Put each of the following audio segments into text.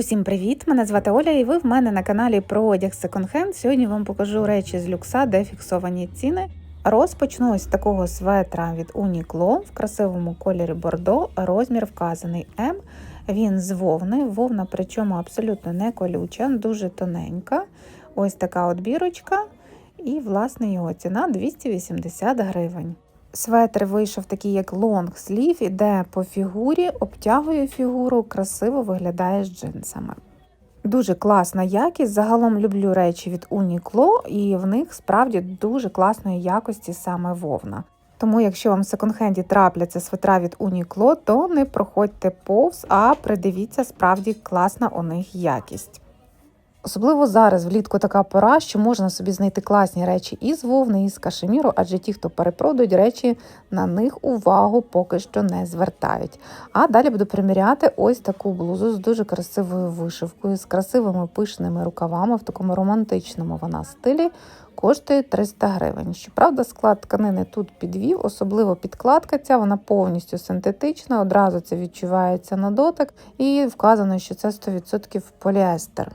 Усім привіт! Мене звати Оля, і ви в мене на каналі про одяг секонд-хенд. Сьогодні вам покажу речі з люкса, де фіксовані ціни. Розпочну ось з такого светра від Uniqlo в красивому кольорі бордо. Розмір вказаний М. Він з вовни. Вовна, причому абсолютно не колюча, дуже тоненька. Ось така от бірочка. І, власне, його ціна 280 гривень. Светр вийшов такий, як лонг слів, іде по фігурі, обтягує фігуру, красиво виглядає з джинсами. Дуже класна якість. Загалом люблю речі від Uniqlo, і в них справді дуже класної якості саме вовна. Тому, якщо вам в секонд-хенді трапляться свитра від Uniqlo, то не проходьте повз, а придивіться, справді класна у них якість. Особливо зараз влітку така пора, що можна собі знайти класні речі і з вовни, і з кашеміру, адже ті, хто перепродають речі, на них увагу поки що не звертають. А далі буду приміряти ось таку блузу з дуже красивою вишивкою, з красивими пишними рукавами в такому романтичному вона стилі. Коштує 300 гривень. Щоправда, склад тканини тут підвів, особливо підкладка ця, вона повністю синтетична, одразу це відчувається на дотик, і вказано, що це 100% поліестер.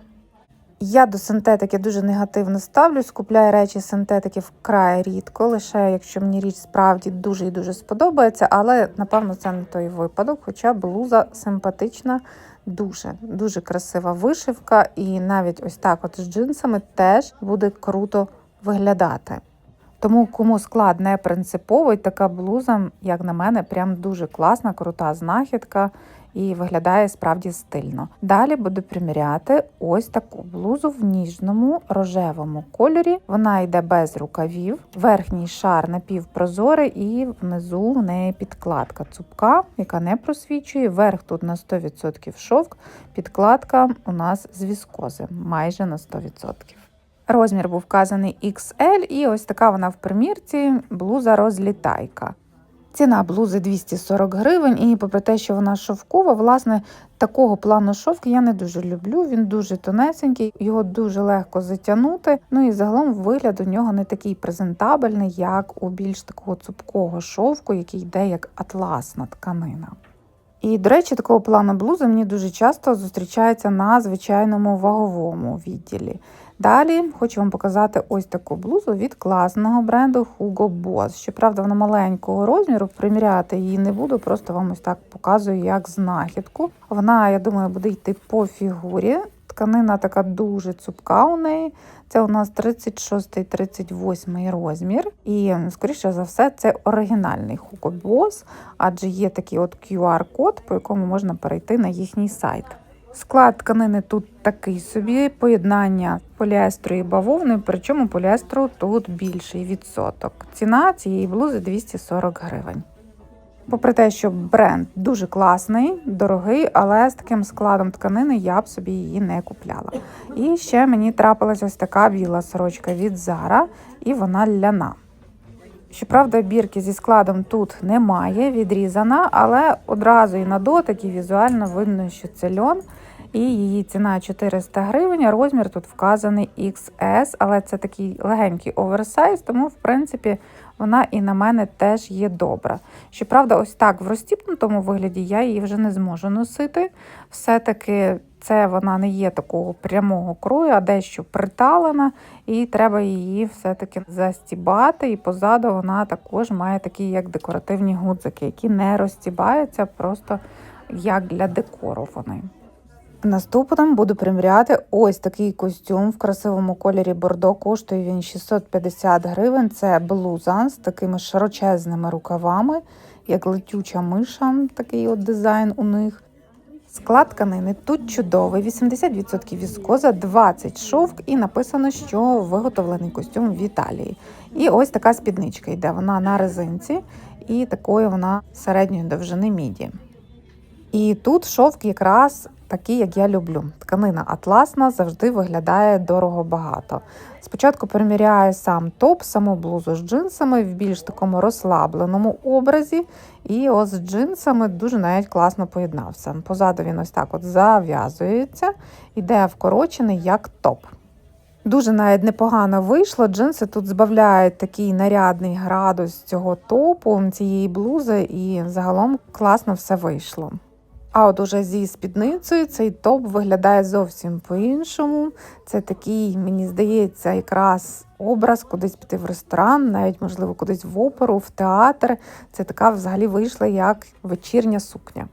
Я до синтетики дуже негативно ставлюсь, купляю речі синтетики вкрай рідко, лише якщо мені річ справді дуже і дуже сподобається, але напевно це не той випадок, хоча блуза симпатична, дуже дуже красива вишивка, і навіть ось так, от з джинсами, теж буде круто виглядати. Тому кому склад не принциповий, така блуза, як на мене, прям дуже класна, крута знахідка і виглядає справді стильно. Далі буду приміряти ось таку блузу в ніжному рожевому кольорі. Вона йде без рукавів, верхній шар напівпрозорий і внизу в неї підкладка цупка, яка не просвічує. Верх тут на 100% шовк, підкладка у нас з віскози майже на 100%. Розмір був вказаний XL, і ось така вона в примірці, блуза розлітайка. Ціна блузи 240 гривень, і попри те, що вона шовкова, власне, такого плану шовк я не дуже люблю. Він дуже тонесенький, його дуже легко затягнути. Ну і загалом вигляд у нього не такий презентабельний, як у більш такого цупкого шовку, який йде як атласна тканина. І, до речі, такого плану блузи мені дуже часто зустрічається на звичайному ваговому відділі. Далі хочу вам показати ось таку блузу від класного бренду Hugo Boss. Щоправда, вона маленького розміру, приміряти її не буду, просто вам ось так показую як знахідку. Вона, я думаю, буде йти по фігурі. Тканина така дуже цупка у неї. Це у нас 36-38 розмір. І, скоріше за все, це оригінальний Hugo Boss, адже є такий от QR-код, по якому можна перейти на їхній сайт. Склад тканини тут такий собі, поєднання поліестру і бавовни, причому поліестру тут більший відсоток. Ціна цієї блузи 240 гривень. Попри те, що бренд дуже класний, дорогий, але з таким складом тканини я б собі її не купляла. І ще мені трапилась ось така біла сорочка від Zara, і вона ляна. Щоправда, бірки зі складом тут немає, відрізана, але одразу і на дотик, візуально видно, що це льон. І її ціна 400 гривень, розмір тут вказаний XS, але це такий легенький оверсайз, тому, в принципі, вона і на мене теж є добра. Щоправда, ось так в розтіпнутому вигляді я її вже не зможу носити. Все-таки це вона не є такого прямого крою, а дещо приталена, і треба її все-таки застібати. І позаду вона також має такі, як декоративні гудзики, які не розстібаються, просто як для декору вони. Наступним буду приміряти ось такий костюм в красивому кольорі бордо. Коштує він 650 гривень. Це блуза з такими широчезними рукавами, як летюча миша, такий от дизайн у них. Склад тканини тут чудовий, 80% віскоза, 20 шовк, і написано, що виготовлений костюм в Італії. І ось така спідничка йде. Вона на резинці, і такої вона середньої довжини міді. І тут шовк якраз такий, як я люблю. Тканина атласна завжди виглядає дорого багато. Спочатку приміряю сам топ, саму блузу з джинсами в більш такому розслабленому образі. І ось з джинсами дуже навіть класно поєднався. Позаду він ось так от зав'язується, іде вкорочений як топ. Дуже навіть непогано вийшло. Джинси тут збавляють такий нарядний градус цього топу, цієї блузи, і загалом класно все вийшло. А от уже зі спідницею цей топ виглядає зовсім по-іншому. Це такий, мені здається, якраз образ кудись піти в ресторан, навіть, можливо, кудись в оперу, в театр. Це така взагалі вийшла як вечірня сукня.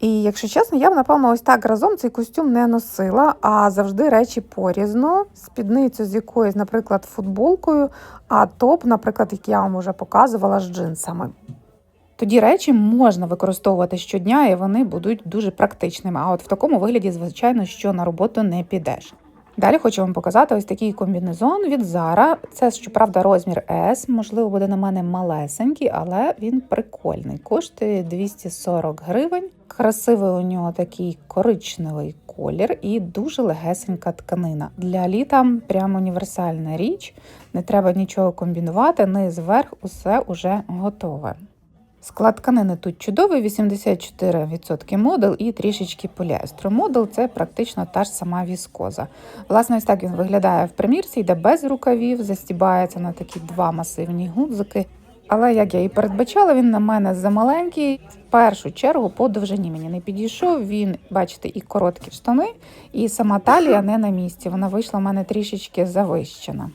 І якщо чесно, я б, напевно, ось так разом цей костюм не носила, а завжди речі порізно, спідницю з якоюсь, наприклад, футболкою, а топ, наприклад, як я вам вже показувала з джинсами. Тоді речі можна використовувати щодня, і вони будуть дуже практичними. А от в такому вигляді, звичайно, що на роботу не підеш. Далі хочу вам показати ось такий комбінезон від Zara. Це, щоправда, розмір S, можливо, буде на мене малесенький, але він прикольний. Коштує 240 гривень. Красивий у нього такий коричневий колір і дуже легесенька тканина. Для літа прямо універсальна річ, не треба нічого комбінувати, низ вверх усе уже готове. Склад тканини тут чудовий, 84% модел і трішечки поліестру. Модел це практично та ж сама віскоза. Власне, ось так він виглядає в примірці, йде без рукавів, застібається на такі два масивні гудзики. Але як я і передбачала, він на мене замаленький. В першу чергу по довжині мені не підійшов. Він, бачите, і короткі штани, і сама талія не на місці. Вона вийшла в мене трішечки завищена.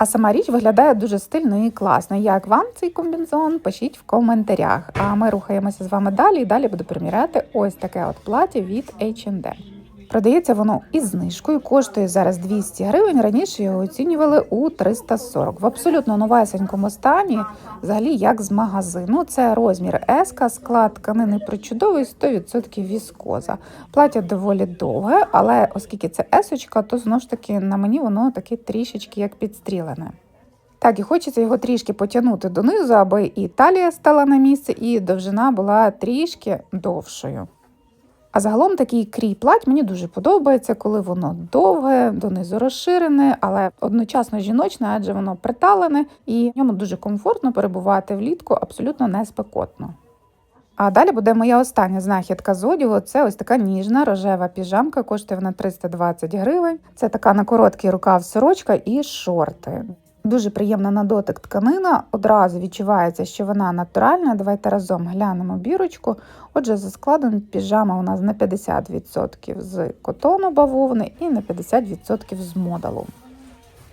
А сама річ виглядає дуже стильно і класно. Як вам цей комбінзон? Пишіть в коментарях. А ми рухаємося з вами далі. І далі буду приміряти ось таке от плаття від H&M. Продається воно із знижкою, коштує зараз 200 гривень. Раніше його оцінювали у 340. В абсолютно новесенькому стані, взагалі як з магазину. Це розмір S, склад тканини причудовий, 100% віскоза. Плаття доволі довге, але оскільки це есочка, то знову ж таки на мені воно таке трішечки як підстрілене. Так, і хочеться його трішки потягнути донизу, аби і талія стала на місце, і довжина була трішки довшою. А загалом такий крій плать мені дуже подобається, коли воно довге, донизу розширене, але одночасно жіночне, адже воно приталене, і в ньому дуже комфортно перебувати влітку, абсолютно не спекотно. А далі буде моя остання знахідка з одягу. Це ось така ніжна рожева піжамка, коштує вона 320 гривень. Це така на короткий рукав сорочка і шорти. Дуже приємна на дотик тканина. Одразу відчувається, що вона натуральна. Давайте разом глянемо бірочку. Отже, за складом піжама у нас на 50% з котону бавовни і на 50% з модалу.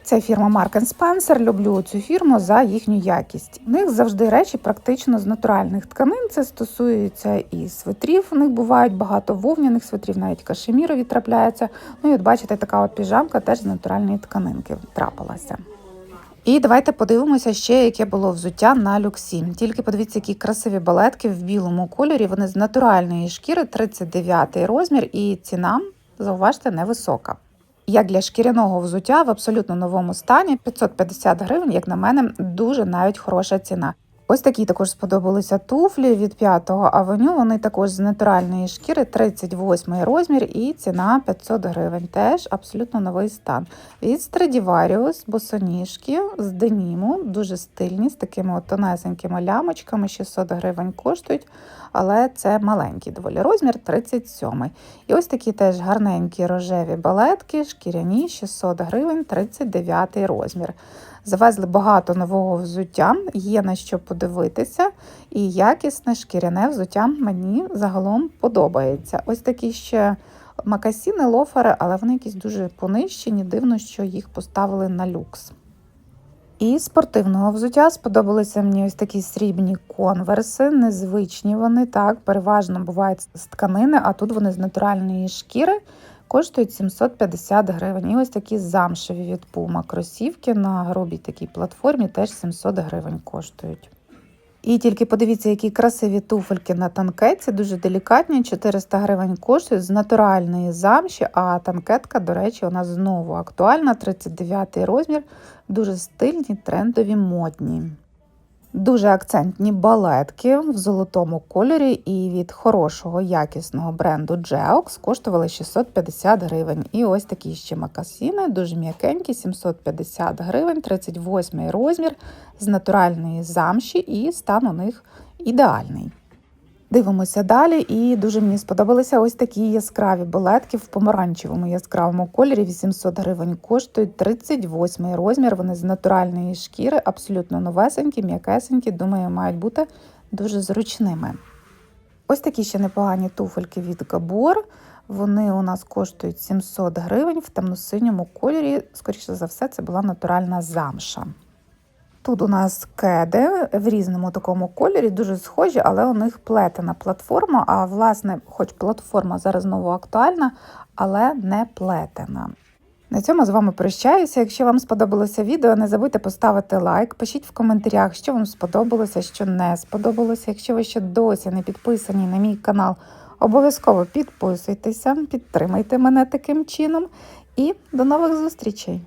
Це фірма Mark Spencer. Люблю цю фірму за їхню якість. У них завжди речі практично з натуральних тканин. Це стосується і свитрів. У них бувають багато вовняних свитрів, навіть кашемірові трапляються. Ну і от бачите, така от піжамка теж з натуральної тканинки трапилася. І давайте подивимося ще, яке було взуття на люксі. Тільки подивіться, які красиві балетки в білому кольорі. Вони з натуральної шкіри, 39 розмір, і ціна, зауважте, невисока. Як для шкіряного взуття в абсолютно новому стані 550 гривень, як на мене, дуже навіть хороша ціна. Ось такі також сподобалися туфлі від 5-го авеню. Вони також з натуральної шкіри, 38 розмір і ціна 500 гривень. Теж абсолютно новий стан. Від Stradivarius босоніжки з деніму, дуже стильні, з такими от тонесенькими лямочками, 600 гривень коштують, але це маленький доволі розмір, 37 І ось такі теж гарненькі рожеві балетки, шкіряні 600 гривень, 39 розмір. Завезли багато нового взуття, є на що подивитися, і якісне шкіряне взуття мені загалом подобається. Ось такі ще макасіни, лофери, але вони якісь дуже понищені. Дивно, що їх поставили на люкс. І спортивного взуття сподобалися мені ось такі срібні конверси, незвичні вони так, переважно бувають з тканини, а тут вони з натуральної шкіри коштують 750 гривень. І ось такі замшеві від Puma кросівки на грубій такій платформі теж 700 гривень коштують. І тільки подивіться, які красиві туфельки на танкетці, дуже делікатні, 400 гривень коштують з натуральної замші, а танкетка, до речі, у нас знову актуальна, 39 розмір, дуже стильні, трендові, модні. Дуже акцентні балетки в золотому кольорі і від хорошого якісного бренду Geox коштували 650 гривень. І ось такі ще макасіни, дуже м'якенькі, 750 гривень, 38 розмір з натуральної замші, і стан у них ідеальний. Дивимося далі, і дуже мені сподобалися ось такі яскраві балетки в помаранчевому яскравому кольорі. 800 гривень коштують 38 розмір. Вони з натуральної шкіри, абсолютно новесенькі, м'якесенькі. Думаю, мають бути дуже зручними. Ось такі ще непогані туфельки від Габор. Вони у нас коштують 700 гривень в темно-синьому кольорі. Скоріше за все, це була натуральна замша. Тут у нас кеди в різному такому кольорі, дуже схожі, але у них плетена платформа. А власне, хоч платформа зараз знову актуальна, але не плетена. На цьому з вами прощаюся. Якщо вам сподобалося відео, не забудьте поставити лайк, пишіть в коментарях, що вам сподобалося, що не сподобалося. Якщо ви ще досі не підписані на мій канал, обов'язково підписуйтеся, підтримайте мене таким чином. І до нових зустрічей!